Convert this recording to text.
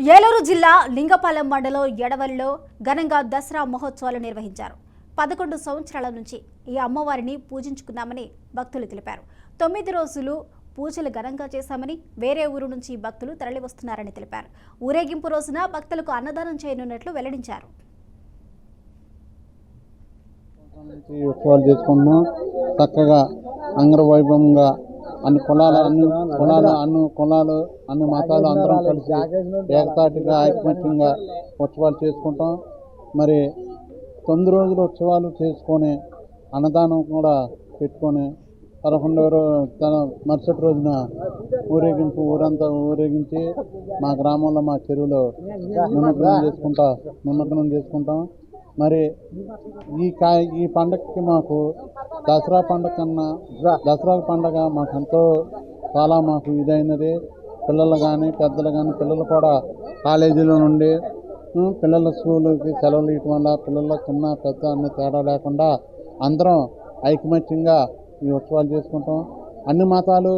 ఏలూరు జిల్లా లింగపాలెం మండలం ఎడవల్లో ఘనంగా దసరా మహోత్సవాలు నిర్వహించారు. పదకొండు సంవత్సరాల నుంచి ఈ అమ్మవారిని పూజించుకున్నామని భక్తులు తెలిపారు. తొమ్మిది రోజులు పూజలు ఘనంగా చేశామని వేరే ఊరు నుంచి భక్తులు తరలివస్తున్నారని తెలిపారు. ఊరేగింపు రోజున భక్తులకు అన్నదానం చేయనున్నట్లు వెల్లడించారు. చక్కగా అంగరవైభవంగా అన్ని కులాలు అన్ని కులాలు అన్ని కులాలు అన్ని మతాలు అందరం కలిసి ఏకతాటిగా ఐకమత్యంగా ఉత్సవాలు చేసుకుంటాం. మరి తొమ్మిది రోజులు ఉత్సవాలు చేసుకొని అన్నదానం కూడా పెట్టుకొని పదకొండవ రో- తన మరుసటి రోజున ఊరేగింపు ఊరంతా ఊరేగించి మా గ్రామంలో మా చెరువులో నిమగ్నం చేసుకుంటా నిమగ్నం చేసుకుంటాం. మరి ఈ కా ఈ పండగకి మాకు దసరా పండుగ కన్నా దసరా పండగ మాకు ఎంతో చాలా మాకు ఇదైనది. పిల్లలు కానీ పెద్దలు కానీ పిల్లలు కూడా కాలేజీలో నుండి పిల్లల స్కూల్కి సెలవులు ఇవ్వడం వల్ల పిల్లల చిన్న పెద్ద అన్ని తేడా లేకుండా అందరం ఐకమత్యంగా ఈ ఉత్సవాలు చేసుకుంటాం. అన్ని మతాలు